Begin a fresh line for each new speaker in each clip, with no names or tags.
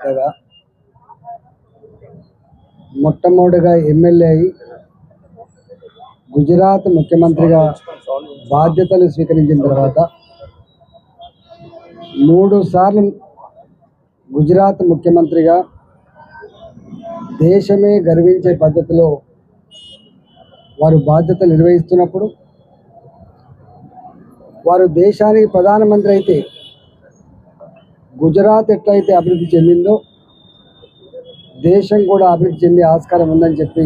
కదా? మొట్టమొదటిగా ఎమ్మెల్యే అయి గుజరాత్ ముఖ్యమంత్రిగా బాధ్యతలు స్వీకరించిన తర్వాత మూడు సార్లు గుజరాత్ ముఖ్యమంత్రిగా దేశమే గర్వించే పద్ధతిలో వారు బాధ్యతలు నిర్వహిస్తున్నప్పుడు వారు దేశానికి ప్రధానమంత్రి అయితే గుజరాత్ ఎట్లయితే అభివృద్ధి చెందిందో దేశం కూడా అభివృద్ధి చెందే ఆస్కారం ఉందని చెప్పి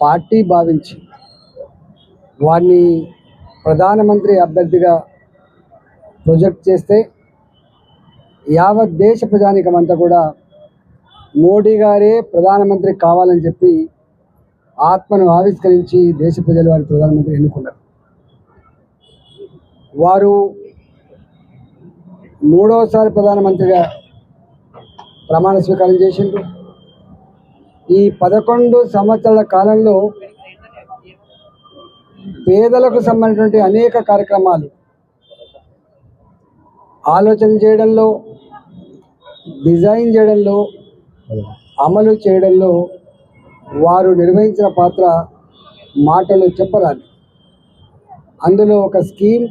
పార్టీ భావించి వారిని ప్రధానమంత్రి అభ్యర్థిగా ప్రొజెక్ట్ చేస్తే యావత్ దేశ ప్రజానికం అంతా కూడా మోడీ గారే ప్రధానమంత్రి కావాలని చెప్పి ఆత్మను ఆవిష్కరించి దేశ ప్రజలు వారి ప్రధానమంత్రి ఎన్నుకున్నారు. వారు మూడవసారి ప్రధానమంత్రిగా ప్రమాణ స్వీకారం చేసిండు ఈ పదకొండు సంవత్సరాల కాలంలో పేదలకు సంబంధించినటువంటి అనేక కార్యక్రమాలు ఆలోచన చేయడంలో డిజైన్ చేయడంలో అమలు చేయడంలో వారు నిర్వహించిన పాత్ర మాటలు చెప్పరాదు. అందులో ఒక స్కీమ్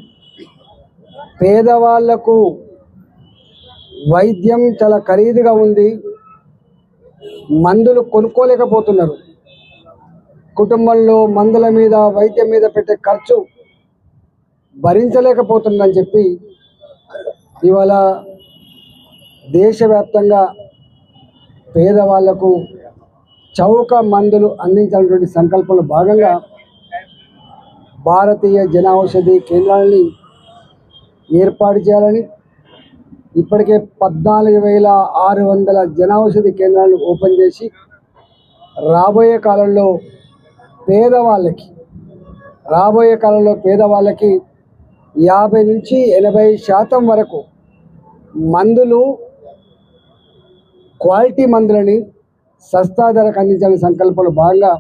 పేదవాళ్ళకు వైద్యం చాలా ఖరీదుగా ఉంది. మందులు కొనుక్కోలేకపోతున్నారు. కుటుంబంలో మందుల మీద వైద్యం మీద పెట్టే ఖర్చు భరించలేకపోతుందని చెప్పి ఇవాళ దేశవ్యాప్తంగా పేదవాళ్ళకు చౌక మందులు అందించాలన్నటువంటి సంకల్పంలో భాగంగా భారతీయ జన ఔషధి కేంద్రాలని ఏర్పాటు చేయాలని ఇప్పటికే పద్నాలుగు వేల ఆరు వందల జనౌషధి కేంద్రాలను ఓపెన్ చేసి రాబోయే కాలంలో పేదవాళ్ళకి రాబోయే కాలంలో పేదవాళ్ళకి యాభై నుంచి ఎనభై శాతం వరకు మందులు క్వాలిటీ మందులని సస్తా ధరకు అందించాలని సంకల్పంలో భాగంగా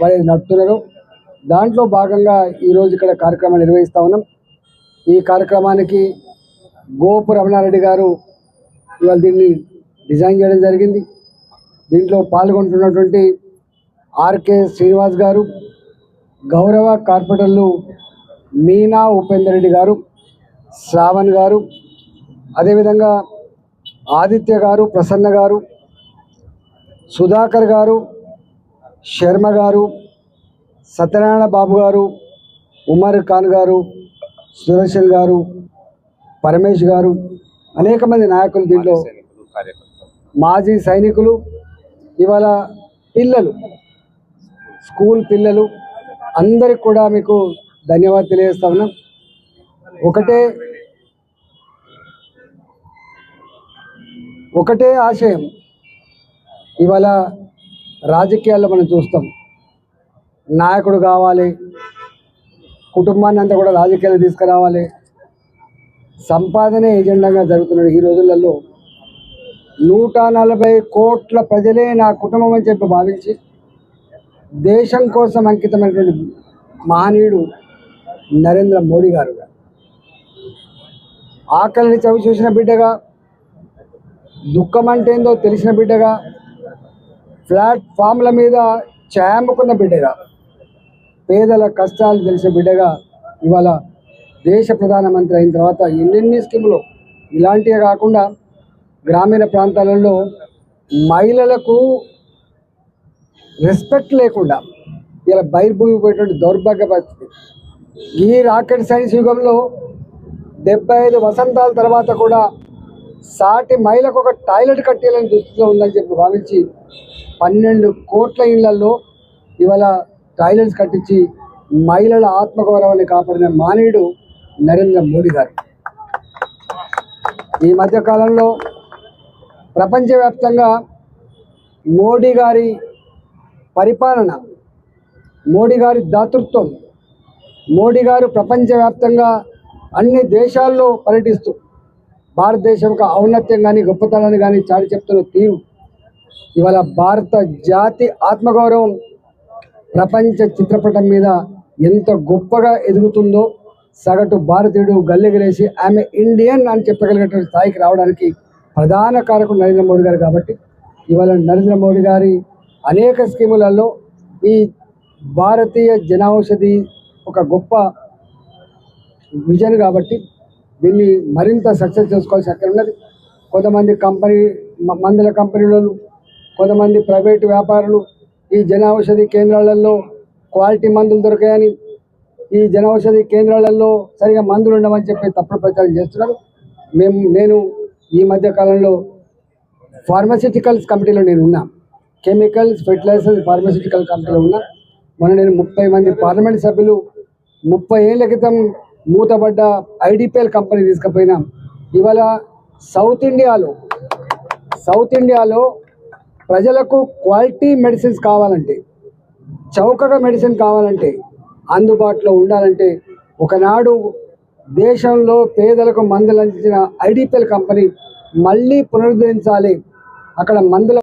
వారి నడుపుతున్నారు. దాంట్లో భాగంగా ఈరోజు ఇక్కడ కార్యక్రమం నిర్వహిస్తా ఉన్నాం. ఈ కార్యక్రమానికి గోపు రమణారెడ్డి గారు ఇవాళ దీన్ని డిజైన్ చేయడం జరిగింది. దీంట్లో పాల్గొంటున్నటువంటి ఆర్కే శ్రీనివాస్ గారు గౌరవ కార్పొరేటర్లు మీనా ఉపేందర్ రెడ్డి గారు శ్రావణ్ గారు అదేవిధంగా ఆదిత్య గారు ప్రసన్న గారు సుధాకర్ గారు శర్మ గారు సత్యనారాయణ బాబు గారు ఉమర్ ఖాన్ గారు సుదర్శన్ గారు పరమేష్ గారు అనేక మంది నాయకులు దీంట్లో మాజీ సైనికులు ఇవాళ పిల్లలు స్కూల్ పిల్లలు అందరికి కూడా మీకు ధన్యవాదాలు తెలియజేస్తా ఉన్నాం. ఒకటే ఒకటే ఆశయం ఇవాళ రాజకీయాల్లో మనం చూస్తాం. నాయకుడు కావాలి కుటుంబాన్ని అంతా కూడా రాజకీయాలు తీసుకురావాలి సంపాదనే ఎజెండాగా జరుగుతున్నది ఈ రోజులలో. నూట నలభై కోట్ల ప్రజలే నా కుటుంబం అని చెప్పి భావించి దేశం కోసం అంకితమైనటువంటి మహనీయుడు నరేంద్ర మోడీ గారు. ఆకలిని చవి చూసిన బిడ్డగా దుఃఖం అంటే ఏందో తెలిసిన బిడ్డగా ప్లాట్ఫామ్ల మీద చాముకున్న బిడ్డగా పేదల కష్టాలు తెలిసిన బిడ్డగా ఇవాళ దేశ ప్రధానమంత్రి అయిన తర్వాత ఎన్నెన్ని స్కీములు? ఇలాంటివే కాకుండా గ్రామీణ ప్రాంతాలలో మహిళలకు రెస్పెక్ట్ లేకుండా ఇలా బయలుపోయిపోయేటువంటి దౌర్భాగ్య పరిస్థితి. ఈ రాకెట్ సైన్స్ యుగంలో డెబ్బై ఐదు వసంతాల తర్వాత కూడా సాటి మహిళకు ఒక టాయిలెట్ కట్టేయాలని దృష్టిలో ఉందని చెప్పి భావించి పన్నెండు కోట్ల ఇళ్ళలో ఇవాళ టాయిలెట్స్ కట్టించి మహిళల ఆత్మగౌరవాన్ని కాపాడిన మానవుడు నరేంద్ర మోడీ గారు. ఈ మధ్య కాలంలో ప్రపంచవ్యాప్తంగా మోడీ గారి పరిపాలన మోడీ గారి దాతృత్వం మోడీ గారు ప్రపంచవ్యాప్తంగా అన్ని దేశాల్లో పర్యటిస్తూ భారతదేశం యొక్క ఔన్నత్యం కానీ గొప్పతనాన్ని కానీ చాటి చెప్తున్న తీరు. ఇవాళ భారత జాతి ఆత్మగౌరవం ప్రపంచ చిత్రపటం మీద ఎంత గొప్పగా ఎదుగుతుందో సగటు భారతీయుడు గల్లెగిలేసి ఆమె ఇండియన్ అని చెప్పగలిగేటువంటి స్థాయికి రావడానికి ప్రధాన కారకుడు నరేంద్ర మోడీ గారు కాబట్టి ఇవాళ నరేంద్ర మోడీ గారి అనేక స్కీములలో ఈ భారతీయ జనౌషధి ఒక గొప్ప విజన్ కాబట్టి దీన్ని మరింత సక్సెస్ చేసుకోవాల్సి అక్కడ ఉన్నది. కొంతమంది కంపెనీ మ- మందుల కంపెనీలు కొంతమంది ప్రైవేటు వ్యాపారులు ఈ జనౌషధి కేంద్రాలలో క్వాలిటీ మందులు దొరికాయని ఈ జనౌషధి కేంద్రాలలో సరిగా మందులు ఉండవని చెప్పి తప్పుడు ప్రచారం చేస్తున్నారు. మేము నేను ఈ మధ్య కాలంలో ఫార్మసిటికల్స్ కమిటీలో నేను ఉన్నా. కెమికల్స్ ఫెర్టిలైజర్స్ ఫార్మసిటికల్ కమిటీలో ఉన్నా. మొన్న నేను ముప్పై మంది పార్లమెంట్ సభ్యులు ముప్పై ఏళ్ళ క్రితం మూతబడ్డ ఐడిపిఎల్ కంపెనీ తీసుకుపోయినా. ఇవాళ సౌత్ ఇండియాలో సౌత్ ఇండియాలో ప్రజలకు క్వాలిటీ మెడిసిన్స్ కావాలంటే చౌకగా మెడిసిన్ కావాలంటే అందుబాటులో ఉండాలంటే ఒకనాడు దేశంలో పేదలకు మందులు అందించిన ఐడిపిఎల్ కంపెనీ మళ్ళీ పునరుద్ధరించాలి. అక్కడ మందుల